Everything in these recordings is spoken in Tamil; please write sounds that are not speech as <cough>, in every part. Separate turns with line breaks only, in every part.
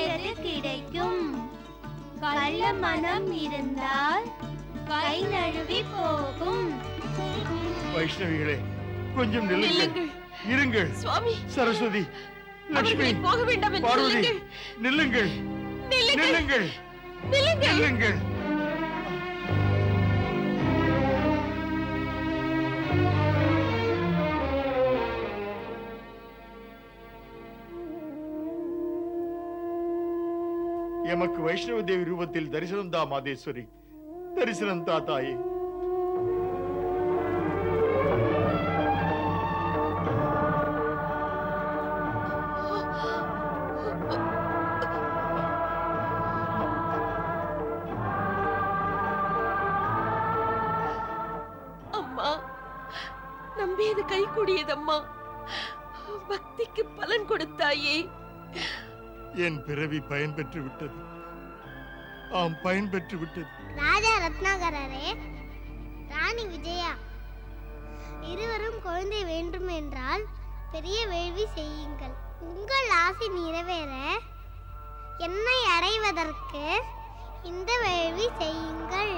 நம்பியது கிடைக்கும். கள்ள மனம் இருந்தால் கை நழுவி போகும்.
வைஷ்ணவிகளே கொஞ்சம் நில்லுங்கள். இருங்கள்.
சுவாமி.
சரஸ்வதி லட்சுமி
போக வேண்டாம்
பார்வதி. நில்லுங்கள்.
நில்லுங்கள்.
நில்லுங்கள்.
நில்லுங்கள்.
எமக்கு வைஷ்ணவ தேவி ரூபத்தில் தரிசனம் தா மாதேஸ்வரி. தரிசனம் தா தாயே.
அம்மா நம்பியது கை கூடியதம்மா. பக்திக்கு பலன் கொடுத்தாயே.
என் பிறவி பயன் பெற்று விட்டது. ஆம் பயன்பெற்று விட்டது.
ராஜா ரத்னாகரரே ராணி விஜயா இருவரும் குழந்தை வேண்டும் என்றால் பெரிய வேள்வி செய்யுங்கள். உங்கள் ஆசை நிறைவேற என்னை அடைவதற்கு இந்த வேள்வி செய்யுங்கள்.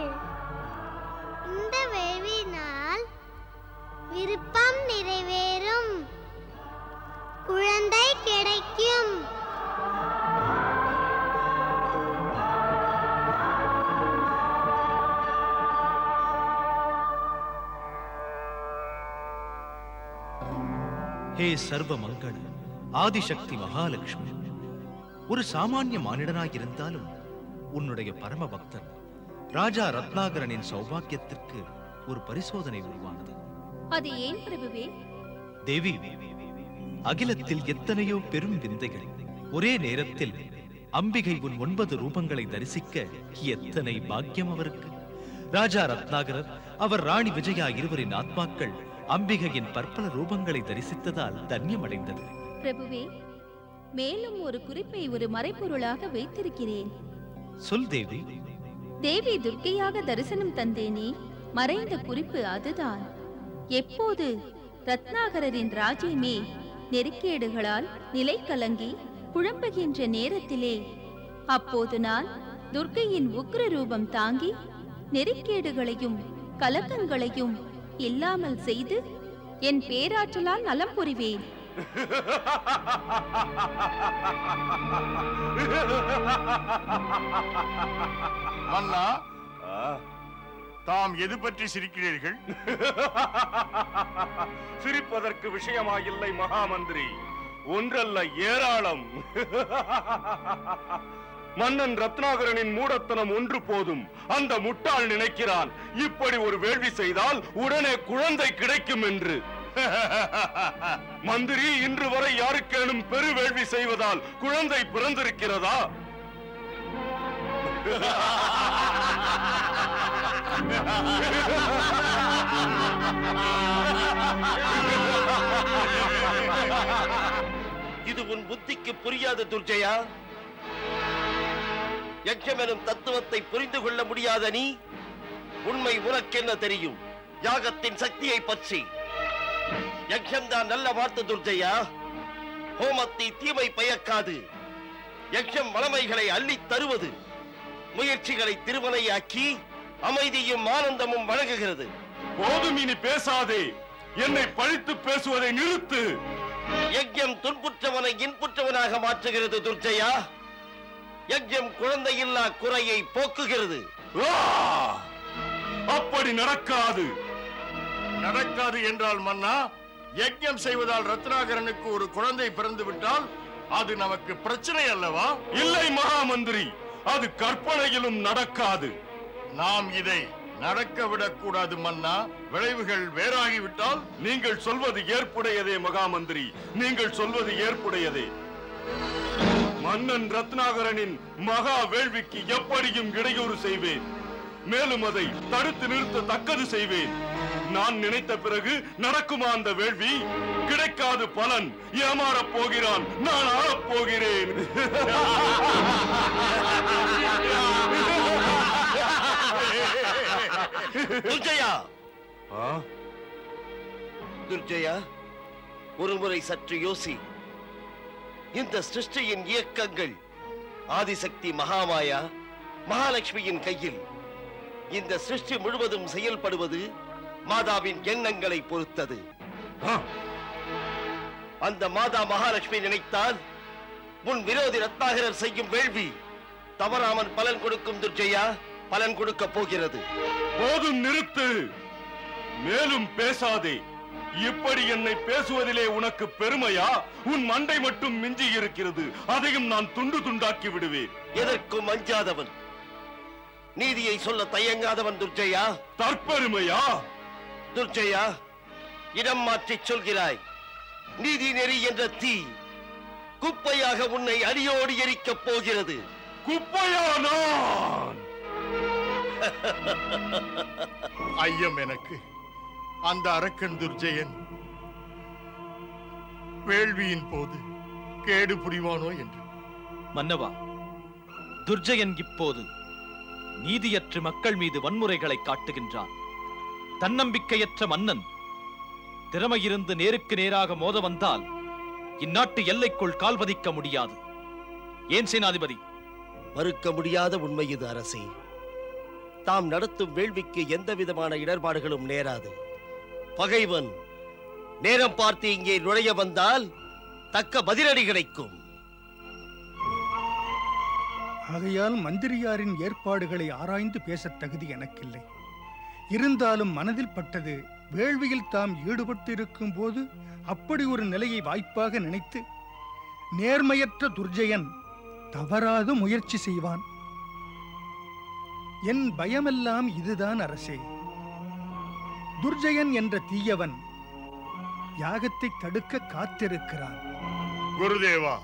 இந்த வேள்வினால் விருப்பம் நிறைவேறும்.
சர்வ மங்கள ஆதிசக்தி மகாலட்சுமி. ஒரு சாமானிய மானிடனாயிருந்தாலும் உன்னுடைய பரம பக்தன் ராஜா ரத்னாகரனின் சௌபாக்கியத்திற்கு ஒரு பரிசோதனை உருவானது.
அது ஏன் பிரபுவே?
தேவி அகிலத்தில் எத்தனையோ பெரும் விந்தைகள். ஒரே நேரத்தில் அம்பிகை உன் ஒன்பது ரூபங்களை தரிசிக்க எத்தனை பாக்கியம் அவருக்கு? ராஜா ரத்னாகரர் அவர் ராணி விஜயா இருவரின் ஆத்மாக்கள் அம்பிகையின் பற்பல ரூபங்களை தரிசித்ததால் தன்யமடைந்தது.
பிரபுவே மேலும் ஒரு குறிப்பை ஒரு மறைப்பொருளாக வைத்திருக்கிறேன்.
சொல் தேவி.
தேவி துர்க்கையாக தரிசனம் தந்தேனே மறைந்த குறிப்பு அதுதான். எப்போது ரத்னாகரரின் ராஜ்யமே நெருக்கேடுகளால் நிலை கலங்கி குழம்புகின்ற நேரத்திலே அப்போது நான் துர்க்கையின் உக்ர ரூபம் தாங்கி நெருக்கேடுகளையும் கலக்கங்களையும் இல்லாமல் செய்து என் பேராற்றலால் நலம் புரிவேன்.
மன்னா தாம் எது பற்றி சிரிக்கிறீர்கள்?
சிரிப்பதற்கு விஷயமாயில்லை மகாமந்திரி. ஒன்றல்ல ஏராளம். மன்னன் ரத்னாகரனின் மூடத்தனம் ஒன்று போதும். அந்த முட்டாள் நினைக்கிறான் இப்படி ஒரு வேள்வி செய்தால் உடனே குழந்தை கிடைக்கும் என்று. <laughs> மந்திரி இன்று வரை யாருக்கேனும் பெரு வேள்வி செய்வதால் குழந்தை பிறந்திருக்கிறதா?
இது உன் புத்திக்கு புரியாத துர்ஜயா. யக்ஷமெனும் தத்துவத்தை புரிந்து கொள்ள முடியாத நீ உண்மை உனக்கென்ன தெரியும்? யாகத்தின் சக்தியை பற்றி. யக்ஷம்தான் நல்ல வார்த்தை துர்ஜயா. ஹோமத்தை தீமை பயக்காது. யக்ஷம் வளமைகளை அள்ளித் தருவது. முயற்சிகளை திருமலையாக்கி அமைதியும் ஆனந்தமும் வழங்குகிறது.
போதும் இனி பேசாதே. என்னை பழித்து பேசுவதை நிறுத்து.
யஜ்யம் துன்புற்றவனை இன்புற்றவனாக மாற்றுகிறது துர்ஜயா. யஜ்யம் குழந்தையில்லா குறையை போக்குகிறது.
அப்படி நடக்காது.
நடக்காது என்றால் மன்னா யஜ்ஞம் செய்வதால் ரத்னாகரனுக்கு ஒரு குழந்தை பிறந்து விட்டால் அது நமக்கு பிரச்சனை அல்லவா?
இல்லை மகாமந்திரி அது கற்பனையிலும் நடக்காது.
நாம் இதை நடக்க விடக்கூடாது மன்னா. விளைவுகள் வேறாகிவிட்டால்?
நீங்கள் சொல்வது ஏற்புடையதே மகாமந்திரி. நீங்கள் சொல்வது ஏற்புடையதே. மன்னன் ரத்னாகரனின் மகா வேள்விக்கு எப்படியும் இடையூறு செய்வேன். மேலும் அதை தடுத்து நிறுத்த தக்கது செய்வேன். நான் நினைத்த பிறகு நடக்குமா அந்த வேள்வி? கிடைக்காது பலன். ஏமாறப் போகிறான். நான் ஆளப் போகிறேன்.
துர்ஜயா! துர்ஜயா ஒருமுறை சற்று யோசி. இந்த சிருஷ்டியின் இயக்கங்கள். ஆதிசக்தி மகாமாயா மகாலட்சுமியின் கையில். இந்த சிருஷ்டி முழுவதும் செயல்படுவது மாதாவின் எண்ணங்களை பொறுத்தது. அந்த மாதா மகாலட்சுமி நினைத்தால் உன் விரோதி ரத்னாகரர் செய்யும் வேள்வி தவறாமல் பலன் கொடுக்கும் துர்ஜயா பலன் கொடுக்க போகிறது.
போதும் நிறுத்து. மேலும் பேசாதே. இப்படி என்னை பேசுவதிலே உனக்கு பெருமையா? உன் மண்டை மட்டும் மிஞ்சி இருக்கிறது. அதையும் நான் துண்டு துண்டாக்கி விடுவேன்.
எதற்கும் அஞ்சாதவன். நீதியை சொல்ல தயங்காதவன் துர்ஜயா.
தற்பெருமையா?
துர்ஜயா இடம் மாற்றிச் சொல்கிறாய். நீதி நெறி என்ற தீ குப்பையாக உன்னை அடியோடு எரிக்கப் போகிறது.
குப்பையா நான்? <laughs>
ஐயம் எனக்கு. அந்த அரக்கன் துர்ஜெயன் வேள்வியின் போது கேடு புரிவானோ என்று.
மன்னவா துர்ஜயன் இப்போது நீதியற்ற மக்கள் மீது வன்முறைகளை காட்டுகின்றான். தன்னம்பிக்கையற்ற மன்னன் திறமையிருந்து நேருக்கு நேராக மோத வந்தால் இந்நாட்டு எல்லைக்குள் கால் பதிக்க முடியாது. ஏன் சேனாதிபதி?
மறுக்க முடியாத உண்மை இது அரசே. தாம் நடத்தும் வேள்விக்கு எந்த விதமான இடர்பாடுகளும் நேராது. பகைவன் நேரம் பார்த்து இங்கே நுழைய வந்தால் தக்க பதிலடி கிடைக்கும்.
ஆகையால் மந்திரியாரின் ஏற்பாடுகளை ஆராய்ந்து பேசத் தகுதி எனக்கில்லை. இருந்தாலும் மனதில் பட்டது வேள்வியில் தாம் ஈடுபட்டிருக்கும் போது அப்படி ஒரு நிலையை வாய்ப்பாக நினைத்து நேர்மையற்ற துர்ஜயன் தவறாது முயற்சி செய்வான். என் பயமெல்லாம் இதுதான் அரசே. துர்ஜயன் என்ற தீயவன் யாகத்தை தடுக்க காத்திருக்கிறான்.
குருதேவா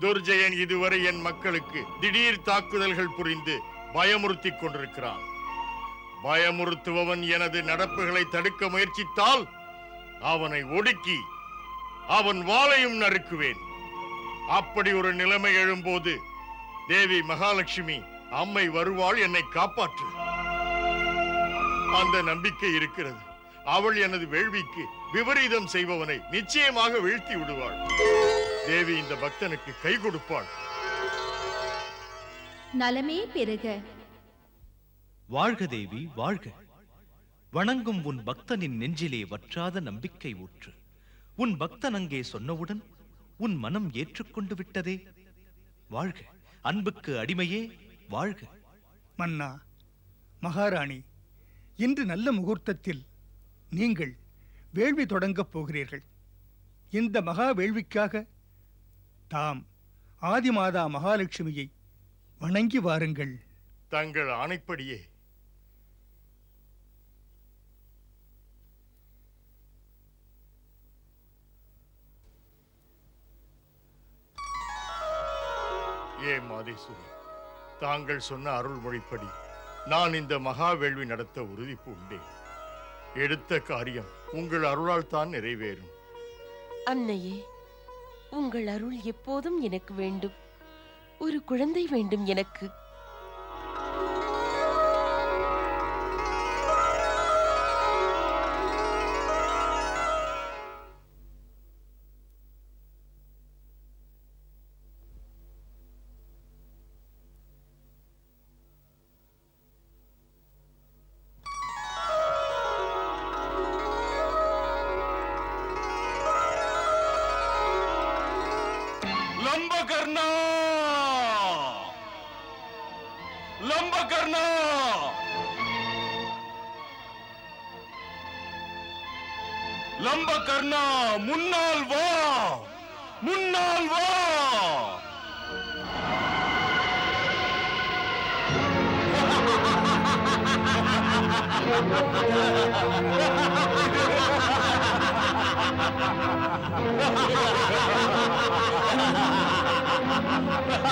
துர்ஜெயன் இதுவரை என் மக்களுக்கு திடீர் தாக்குதல்கள் புரிந்து பயமுறுத்திக் கொண்டிருக்கிறான். பயமுறுத்துபவன் எனது நடப்புகளை தடுக்க முயற்சித்தால் அவனை ஒடுக்கி அவன் வாளையும் நறுக்குவேன். அப்படி ஒரு நிலைமை எழும்போது தேவி மகாலட்சுமி அம்மை வருவாள் என்னை காப்பாற்று. அந்த நம்பிக்கை இருக்கிறது. அவள் எனது வேள்விக்கு விபரீதம் செய்பவனை நிச்சயமாக வீழ்த்தி விடுவாள். தேவி இந்த பக்தனுக்கு கை கொடுப்பாள்.
நலமே பெருக.
வாழ்க தேவி வாழ்க. வணங்கும் உன் பக்தனின் நெஞ்சிலே வற்றாத நம்பிக்கை ஊற்று. உன் பக்தன் அங்கே சொன்னவுடன் உன் மனம் ஏற்றுக்கொண்டு விட்டதே. வாழ்க. அன்புக்கு அடிமையே வாழ்க.
மன்னா மகாராணி இன்று நல்ல முகூர்த்தத்தில் நீங்கள் வேள்வி தொடங்கப் போகிறீர்கள். இந்த மகா வேள்விக்காக தாம் ஆதிமாதா மகாலட்சுமியை வணங்கி வாருங்கள்.
தங்கள் ஆணைப்படியே. ஏ மாதேஸ்வரி தாங்கள் சொன்ன அருள்மொழிப்படி நான் இந்த மகா வேள்வி நடத்த உறுதி பூண்டேன் எடுத்த காரியம் உங்கள் அருளால் தான் நிறைவேறும்.
அன்னையே உங்கள் அருள் எப்போதும் எனக்கு வேண்டும். ஒரு குழந்தை வேண்டும் எனக்கு.
लंब करना लंब करना मुन्नाल வா முன்னால் வா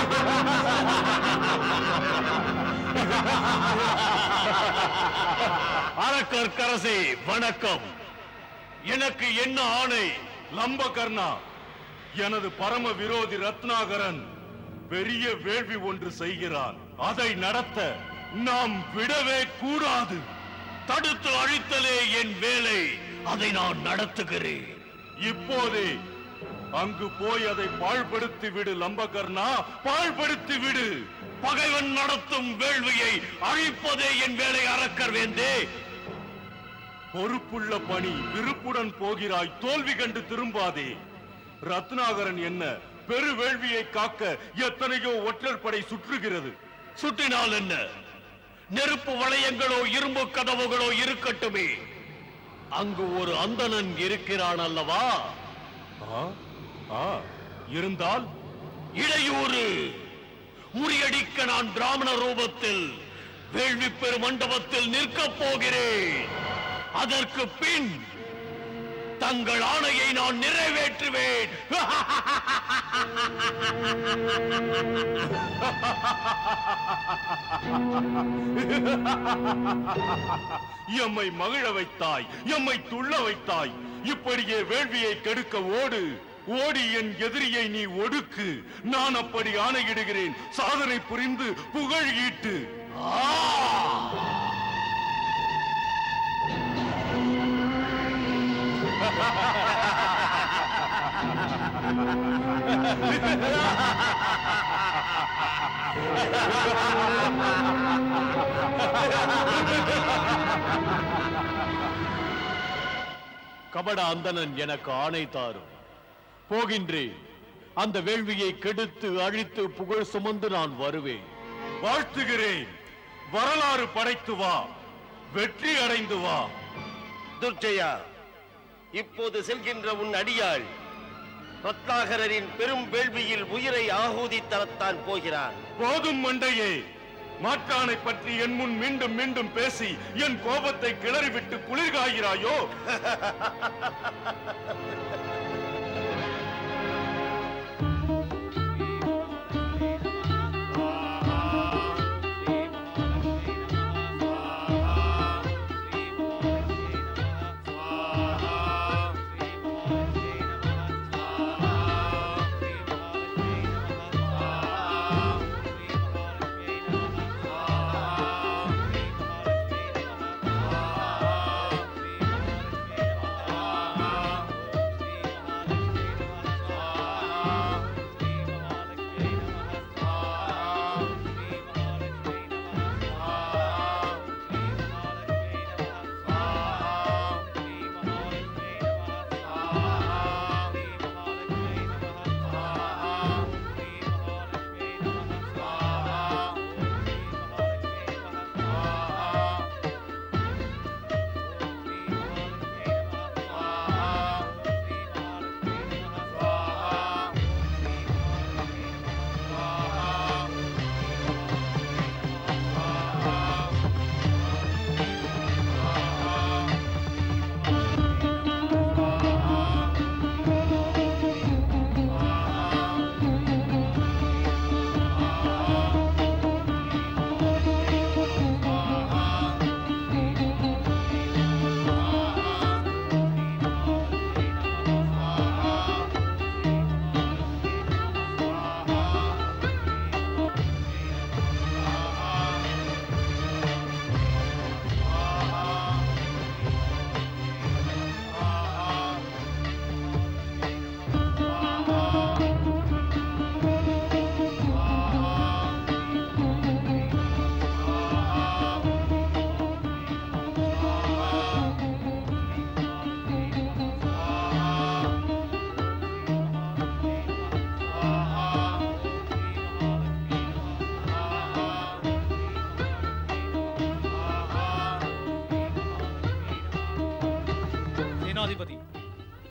Ha ha ha ha! அரக்கற்கரசே வணக்கம். எனக்கு என்ன ஆணை லம்பகர்ணா? எனது பரம விரோதி ரத்னாகரன் பெரிய வேள்வி ஒன்று செய்கிறான். அதை நடத்த நாம் விடவே கூடாது. தடுத்து அழித்தலே என் வேலை. அதை நான் நடத்துகிறேன். இப்போதே அங்கு போய் அதை பாழ்படுத்தி விடு லம்பகர்ணா. பாழ்படுத்தி விடு. பகைவன் நடத்தும் வேள்வியை அழிப்பதே என் வேலை அரக்கர் வேந்தே. பொறுப்புள்ள பணி விருப்புடன் போகிறாய் தோல்வி கண்டு திரும்பாதே. ரத்னாகரன் என்ன பெரு வேள்வியை காக்க எத்தனையோ ஒற்றர் படை சுற்றுகிறது. சுற்றினால் என்ன? நெருப்பு வளையங்களோ இரும்பு கதவுகளோ இருக்கட்டுமே. அங்கு ஒரு அந்தணன் இருக்கிறான் அல்லவா? ஆ, ஆ, இருந்தால் இடையூறு. முறியடிக்க நான் பிராமண ரூபத்தில் வேள்வி பெரு மண்டபத்தில் நிற்கப் போகிறேன். அதற்கு பின் தங்கள் ஆணையை நான் நிறைவேற்றுவேன். எம்மை மகிழ வைத்தாய் எம்மை துள்ள வைத்தாய் இப்படியே வேள்வியை கெடுக்க ஓடு. ஓடி என் எதிரியை நீ ஒடுக்கு. நான் அப்படி ஆணையிடுகிறேன். சாதனை புரிந்து புகழ் ஈட்டு. கபட அந்தணன் எனக்கு ஆணை தாரும். போகின்றேன். அந்த வேள்வியை கெடுத்து அழித்து புகழ் சுமந்து நான் வருவேன். வாழ்த்துகிறேன். வரலாறு படைத்து வா. வெற்றி அடைந்து வா.
துர்ஜயா இப்போது செல்கின்ற உன் அடியாள் ரத்னாகரரின் பெரும் வேள்வியில் உயிரை ஆகூதி தரத்தான் போகிறான்.
போதும் மண்டையே. மாற்றானை பற்றி என் முன் மீண்டும் மீண்டும் பேசி என் கோபத்தை கிளறிவிட்டு குளிர்காகிறாயோ <laughs>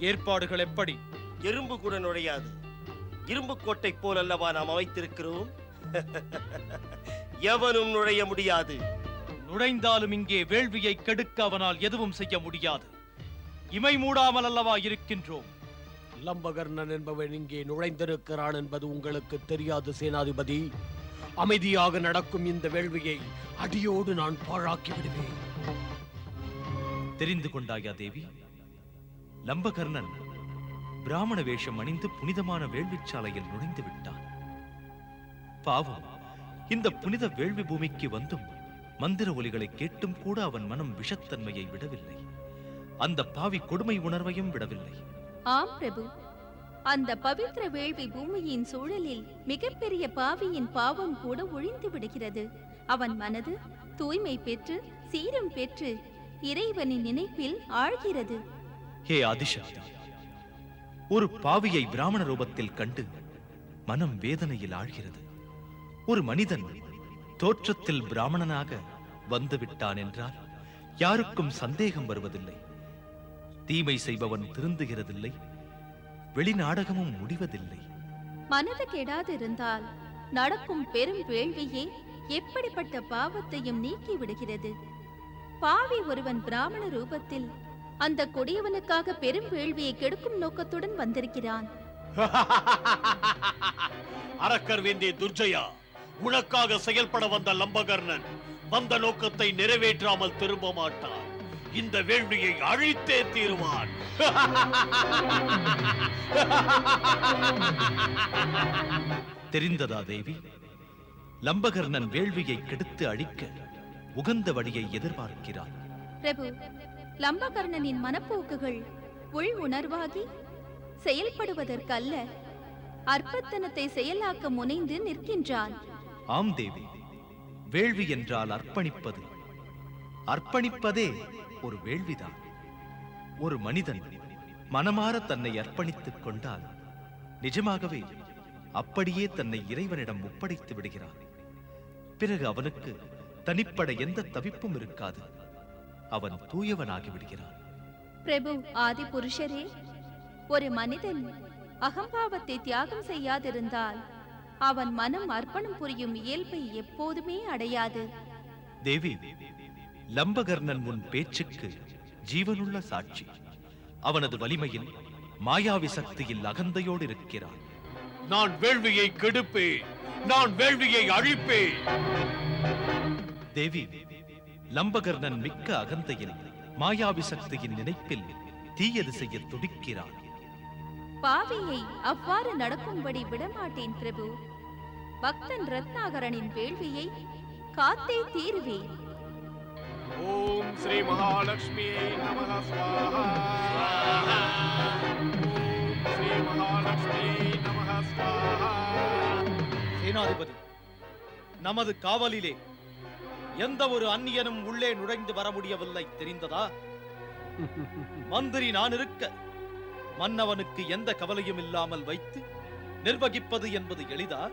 ஏற்பாடுகள் எப்படி?
எறும்பு கூட நுழையாது. இரும்பு கோட்டை போல் அல்லவா நாம் அமைத்திருக்கிறோம்? எவனும் நுழைய முடியாது.
நுழைந்தாலும் இங்கே வேள்வியை கெடுக்க அவனால் எதுவும் செய்ய முடியாது. இமை மூடாமல் அல்லவா இருக்கின்றோம்?
லம்பகர்ணன் என்பவன் இங்கே நுழைந்திருக்கிறான் என்பது உங்களுக்கு தெரியாது சேனாதிபதி. அமைதியாக நடக்கும் இந்த வேள்வியை அடியோடு நான் பாழாக்கி விடுவேன்.
தெரிந்து கொண்டாயா தேவி? லம்பகர்ணன் பிராமண வேஷம் அணிந்து புனிதமான வேள்விச்சாலையில் நுழைந்து விட்டான். பாவம் இந்த புனித வேள்வி பூமிக்கு வந்தும் மந்திர ஒலிகளை கேட்டும் கூட அவன் மனம் விஷத்தன்மையை விடவில்லை. அந்த பாவி கொடுமை உணர்வையும் விடவில்லை.
ஆம் பிரபு அந்த பவித்திர வேள்வி பூமியின் சூழலில் மிகப்பெரிய பாவியின் பாவம் கூட ஒழிந்து விடுகிறது. அவன் மனது தூய்மை பெற்று சீரம் பெற்று இறைவனின் நினைப்பில் ஆழ்கிறது.
ஹே ஆதிசக்தி ஒரு பாவியை பிராமண ரூபத்தில் கண்டு மனம் வேதனையில் ஆழ்கிறது. ஒரு மனிதன் தோற்றத்தில் பிராமணனாக வந்துவிட்டான் என்றால் யாருக்கும் சந்தேகம் வருவதில்லை. தீமை செய்பவன் திருந்துகிறதில்லை வெளிநாடகமும் முடிவதில்லை.
மனது கெடாதிருந்தால் நடக்கும் பெரும் வேள்வியே எப்படிப்பட்ட பாவத்தையும் நீக்கி விடுகிறது பாவி ஒருவன் பிராமண ரூபத்தில் அந்த கொடியவனுக்காக பெரும் வேள்வியை கெடுக்கும் நோக்கத்துடன் வந்திருக்கிறான். <laughs>
அரக்கர் வேண்டிய துர்ஜயா உனக்காக செயல்பட வந்த லம்பகர்ணன் வந்த நோக்கத்தை நிறைவேற்றாமல் திரும்ப மாட்டான். இந்த வேள்வியை அழித்தே தீருவான். <laughs>
தெரிந்ததா தேவி? லம்பகர்ணன் வேள்வியை கெடுத்து அழிக்க உகந்த வழியை எதிர்பார்க்கிறான்.
பிரபு லம்பகர்ணனின் மனப்போக்குகள் உள் உணர்வாகி செயல்படுவதற்கல்ல. அற்பத்தனத்தை செயலாக்க முனைந்து நிற்கின்றான்.
ஆம் தேவி வேள்வி என்றால் அர்ப்பணிப்பது. அர்ப்பணிப்பதே ஒரு வேள்விதான். ஒரு மனிதன் மனமாற தன்னை அர்ப்பணித்துக் கொண்டால் நிஜமாகவே அப்படியே தன்னை இறைவனிடம் ஒப்படைத்து விடுகிறான். பிறகு அவனுக்கு தனிப்பட எந்த தவிப்பும் இருக்காது. அவன் தூயவனாகி விடுகிறான்.
பிரபு ஆதி புருஷரே ஒரு மனிதன் அகம்பாவத்தை தியாகம் செய்யாதிருந்தால் அவன் மனம் அர்ப்பணம் புரியும் இயல்பை எப்போதுமே அடையாது.
தேவி லம்பகர்ணன் உன் பேச்சுக்கு ஜீவனுள்ள சாட்சி. அவனது வலிமையில் மாயாவி சக்தியில் அகந்தையோடு இருக்கிறான்.
நான் வேள்வியை கெடுப்பேன். நான் வேள்வியை அழிப்பேன்.
தேவி லம்பகர்ணன் மிக்க அகந்தையில் மாயாவி சக்தியின் நினைப்பில் தீயது செய்ய துடிக்கிறான்.
பாவியை அவ்வாறு நடக்கும்படி விடமாட்டேன் பிரபு. பக்தன் ரத்னாகரனின் வேள்வியை காத்தே தீருவேன்.
ஓம் ஸ்ரீ மகாலட்சுமி நமः ஸ்வாஹா. ஓம் ஸ்ரீ மகாலட்சுமி நமः ஸ்வாஹா.
சேனாதிபதி நமது காவலிலே எந்த ஒரு அந்நியனும் உள்ளே நுழைந்து வர முடியவில்லை. தெரிந்ததா? மந்திரி நான் இருக்க மன்னவனுக்கு எந்த கவலையும் இல்லாமல் வைத்து நிர்வகிப்பது என்பது எளிதா?